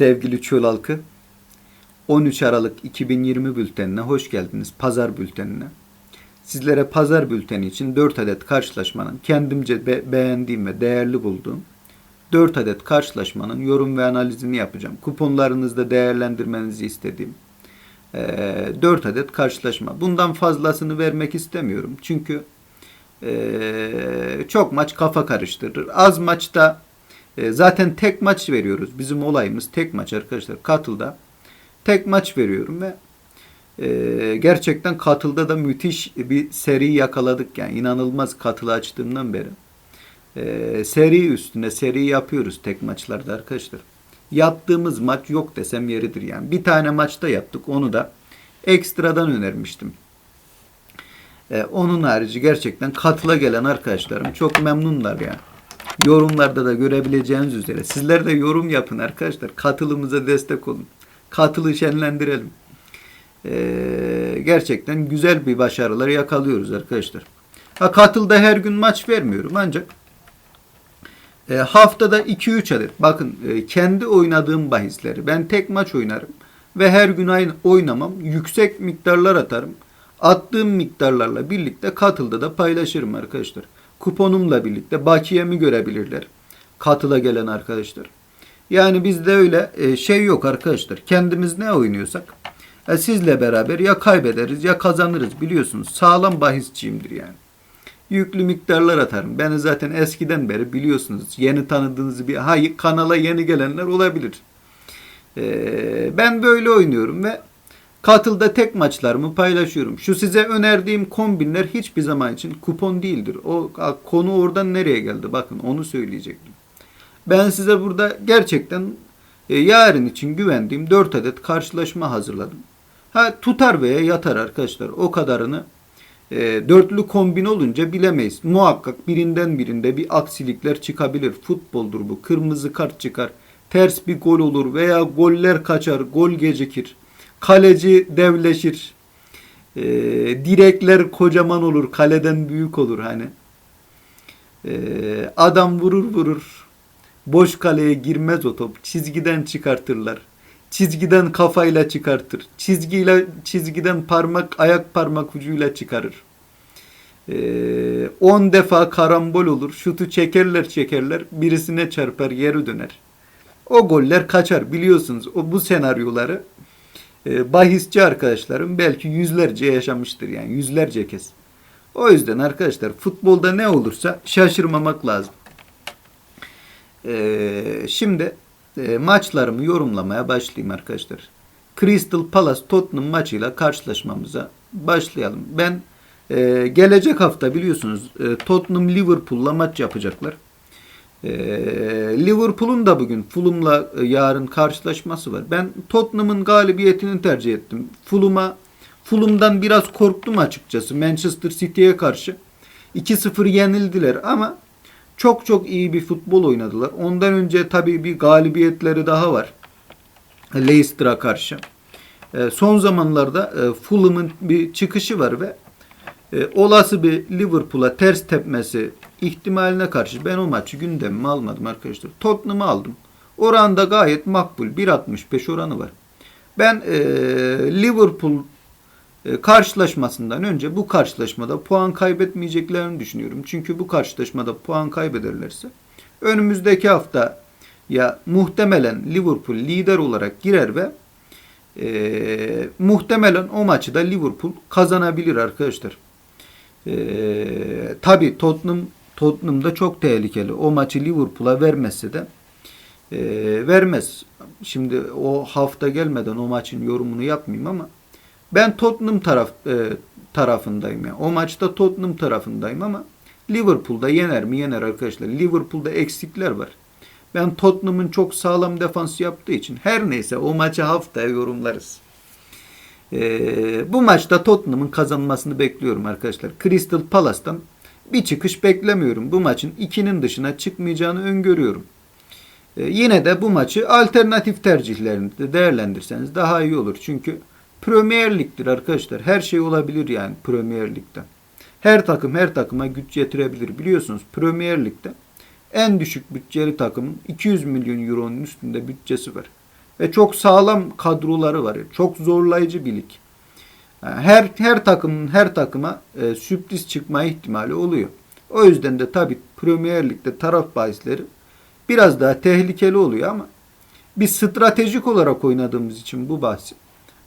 Sevgili çöl halkı, 13 Aralık 2020 bültenine hoş geldiniz. Pazar bültenine. Sizlere pazar bülteni için 4 adet karşılaşmanın kendimce be- beğendiğim ve değerli bulduğum 4 adet karşılaşmanın yorum ve analizini yapacağım. Kuponlarınızda değerlendirmenizi istediğim 4 adet karşılaşma. Bundan fazlasını vermek istemiyorum. Çünkü eee, çok maç kafa karıştırır. Az maçta e, zaten tek maç veriyoruz. Bizim olayımız tek maç arkadaşlar. Katılda tek maç veriyorum ve e, gerçekten katılda da müthiş bir seri yakaladık. Yani inanılmaz katılı açtığımdan beri. E, seri üstüne seri yapıyoruz tek maçlarda arkadaşlar. Yattığımız maç yok desem yeridir yani. Bir tane maçta yaptık. Onu da ekstradan önermiştim. Onun harici gerçekten katıla gelen arkadaşlarım çok memnunlar yani. Yorumlarda da görebileceğiniz üzere. Sizler de yorum yapın arkadaşlar. Katılımıza destek olun. Katılı şenlendirelim. E, gerçekten güzel bir başarılar yakalıyoruz arkadaşlar. Ha, katılda her gün maç vermiyorum ancak e, haftada 2-3 adet. Bakın e, kendi oynadığım bahisleri. Ben tek maç oynarım. Ve her gün aynı oynamam. Yüksek miktarlar atarım. Attığım miktarlarla birlikte katılda da paylaşırım arkadaşlar. Kuponumla birlikte bakiyemi görebilirler. Katıla gelen arkadaşlar. Yani bizde öyle e, şey yok arkadaşlar. Kendimiz ne oynuyorsak e, sizle beraber ya kaybederiz ya kazanırız biliyorsunuz. Sağlam bahisçiyimdir yani yüklü miktarlar atarım. Beni zaten eskiden beri biliyorsunuz. Yeni tanıdığınız bir hayır kanala yeni gelenler olabilir. Ee, ben böyle oynuyorum ve katılda tek maçlarımı paylaşıyorum. Şu size önerdiğim kombinler hiçbir zaman için kupon değildir. O konu oradan nereye geldi? Bakın onu söyleyecektim. Ben size burada gerçekten e, yarın için güvendiğim 4 adet karşılaşma hazırladım. Ha tutar veya yatar arkadaşlar. O kadarını e, dörtlü kombin olunca bilemeyiz. Muhakkak birinden birinde bir aksilikler çıkabilir. Futboldur bu. Kırmızı kart çıkar. Ters bir gol olur veya goller kaçar. Gol gecikir. Kaleci devleşir. E, direkler kocaman olur. Kaleden büyük olur hani. E, adam vurur vurur. Boş kaleye girmez o top. Çizgiden çıkartırlar. Çizgiden kafayla çıkartır. Çizgiyle çizgiden parmak ayak parmak ucuyla çıkarır. 10 ee, defa karambol olur. Şutu çekerler çekerler. Birisine çarpar geri döner. O goller kaçar biliyorsunuz. O bu senaryoları bahisçi arkadaşlarım belki yüzlerce yaşamıştır yani yüzlerce kez. O yüzden arkadaşlar futbolda ne olursa şaşırmamak lazım. Ee, şimdi e, maçlarımı yorumlamaya başlayayım arkadaşlar. Crystal Palace Tottenham maçıyla karşılaşmamıza başlayalım. Ben e, gelecek hafta biliyorsunuz e, Tottenham Liverpool'la maç yapacaklar. E, Liverpool'un da bugün Fulham'la e, yarın karşılaşması var. Ben Tottenham'ın galibiyetini tercih ettim. Fulham'a Fulham'dan biraz korktum açıkçası Manchester City'ye karşı. 2-0 yenildiler ama çok çok iyi bir futbol oynadılar. Ondan önce tabii bir galibiyetleri daha var. Leicester'a karşı. E, son zamanlarda e, Fulham'ın bir çıkışı var ve e, olası bir Liverpool'a ters tepmesi ihtimaline karşı ben o maçı gündemime almadım arkadaşlar. Tottenham'ı aldım. Oranda gayet makbul. 1.65 oranı var. Ben e, Liverpool e, karşılaşmasından önce bu karşılaşmada puan kaybetmeyeceklerini düşünüyorum. Çünkü bu karşılaşmada puan kaybederlerse önümüzdeki hafta ya muhtemelen Liverpool lider olarak girer ve e, muhtemelen o maçı da Liverpool kazanabilir arkadaşlar. E, Tabi Tottenham Tottenham çok tehlikeli. O maçı Liverpool'a vermezse de e, vermez. Şimdi o hafta gelmeden o maçın yorumunu yapmayayım ama ben Tottenham taraf e, tarafındayım ya. O maçta Tottenham tarafındayım ama Liverpool'da yener mi yener arkadaşlar. Liverpool'da eksikler var. Ben Tottenham'ın çok sağlam defans yaptığı için her neyse o maçı haftaya yorumlarız. Ee, bu maçta Tottenham'ın kazanmasını bekliyorum arkadaşlar. Crystal Palace'tan bir çıkış beklemiyorum. Bu maçın ikinin dışına çıkmayacağını öngörüyorum. Ee, yine de bu maçı alternatif tercihlerini de değerlendirseniz daha iyi olur. Çünkü Premier Lig'dir arkadaşlar. Her şey olabilir yani Premier Lig'de. Her takım her takıma güç getirebilir. Biliyorsunuz Premier Lig'de en düşük bütçeli takımın 200 milyon euronun üstünde bütçesi var. Ve çok sağlam kadroları var. Çok zorlayıcı bir lig. Her her takımın her takıma e, sürpriz çıkma ihtimali oluyor. O yüzden de tabii Premier Lig'de taraf bahisleri biraz daha tehlikeli oluyor ama biz stratejik olarak oynadığımız için bu bahsi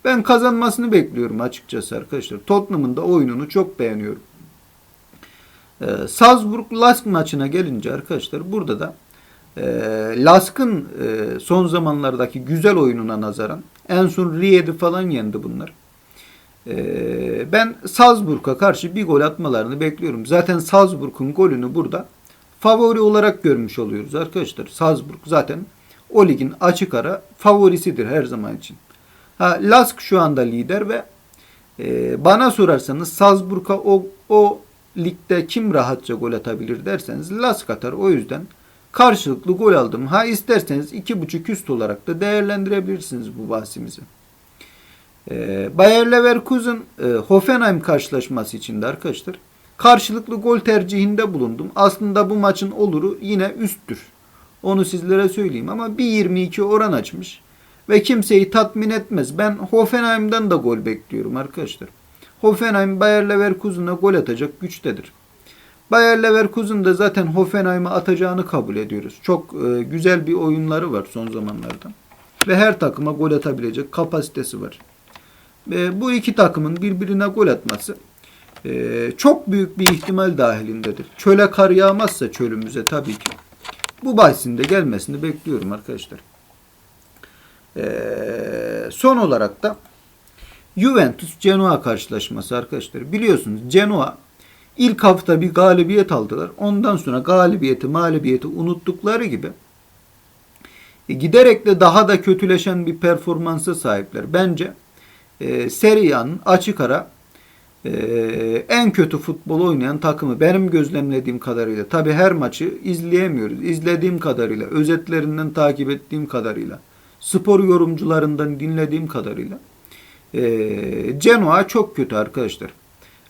ben kazanmasını bekliyorum açıkçası arkadaşlar. Tottenham'ın da oyununu çok beğeniyorum. Ee, Salzburg Lask maçına gelince arkadaşlar burada da e, Lask'ın e, son zamanlardaki güzel oyununa nazaran en son Ried'i falan yendi bunlar. Ee, ben Salzburg'a karşı bir gol atmalarını bekliyorum. Zaten Salzburg'un golünü burada favori olarak görmüş oluyoruz arkadaşlar. Salzburg zaten o ligin açık ara favorisidir her zaman için. Ha, Lask şu anda lider ve e, bana sorarsanız Salzburg'a o, o ligde kim rahatça gol atabilir derseniz Lask atar. O yüzden karşılıklı gol aldım. Ha isterseniz 2.5 üst olarak da değerlendirebilirsiniz bu bahsimizi. E, Bayer Leverkusen e, Hoffenheim karşılaşması içinde arkadaşlar karşılıklı gol tercihinde bulundum. Aslında bu maçın oluru yine üsttür. Onu sizlere söyleyeyim ama 1.22 oran açmış ve kimseyi tatmin etmez. Ben Hoffenheim'den de gol bekliyorum arkadaşlar. Hoffenheim Bayer Leverkusen'a gol atacak güçtedir. Bayer Leverkusen de zaten Hoffenheim'e atacağını kabul ediyoruz. Çok e, güzel bir oyunları var son zamanlarda. Ve her takıma gol atabilecek kapasitesi var. E, bu iki takımın birbirine gol atması e, çok büyük bir ihtimal dahilindedir. Çöle kar yağmazsa çölümüze tabii ki. Bu bahisinde gelmesini bekliyorum arkadaşlar. Ee, son olarak da Juventus Genoa karşılaşması arkadaşlar. Biliyorsunuz Genoa ilk hafta bir galibiyet aldılar. Ondan sonra galibiyeti mağlubiyeti unuttukları gibi e, giderek de daha da kötüleşen bir performansa sahipler. Bence e, Serie açık ara e, en kötü futbol oynayan takımı benim gözlemlediğim kadarıyla. Tabi her maçı izleyemiyoruz. İzlediğim kadarıyla, özetlerinden takip ettiğim kadarıyla, spor yorumcularından dinlediğim kadarıyla e, Genoa çok kötü arkadaşlar.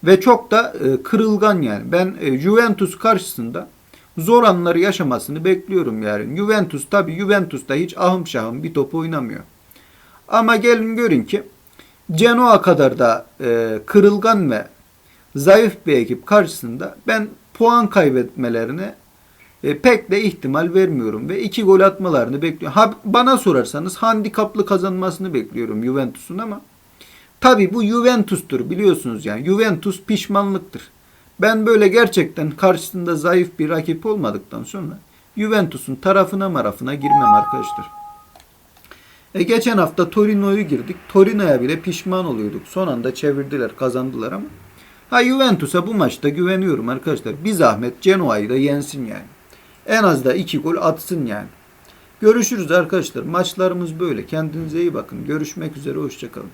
Ve çok da e, kırılgan yani. Ben e, Juventus karşısında zor anları yaşamasını bekliyorum yani. Juventus tabi Juventus'ta hiç ahım şahım bir top oynamıyor. Ama gelin görün ki Genoa kadar da e, kırılgan ve zayıf bir ekip karşısında ben puan kaybetmelerine e, pek de ihtimal vermiyorum ve iki gol atmalarını bekliyorum. Ha, bana sorarsanız handikaplı kazanmasını bekliyorum Juventus'un ama tabi bu Juventus'tur biliyorsunuz yani. Juventus pişmanlıktır. Ben böyle gerçekten karşısında zayıf bir rakip olmadıktan sonra Juventus'un tarafına marafına girmem arkadaşlar. E geçen hafta Torino'yu girdik. Torino'ya bile pişman oluyorduk. Son anda çevirdiler, kazandılar ama. Ha Juventus'a bu maçta güveniyorum arkadaşlar. Bir zahmet Genoa'yı da yensin yani. En az da iki gol atsın yani. Görüşürüz arkadaşlar. Maçlarımız böyle. Kendinize iyi bakın. Görüşmek üzere. Hoşçakalın.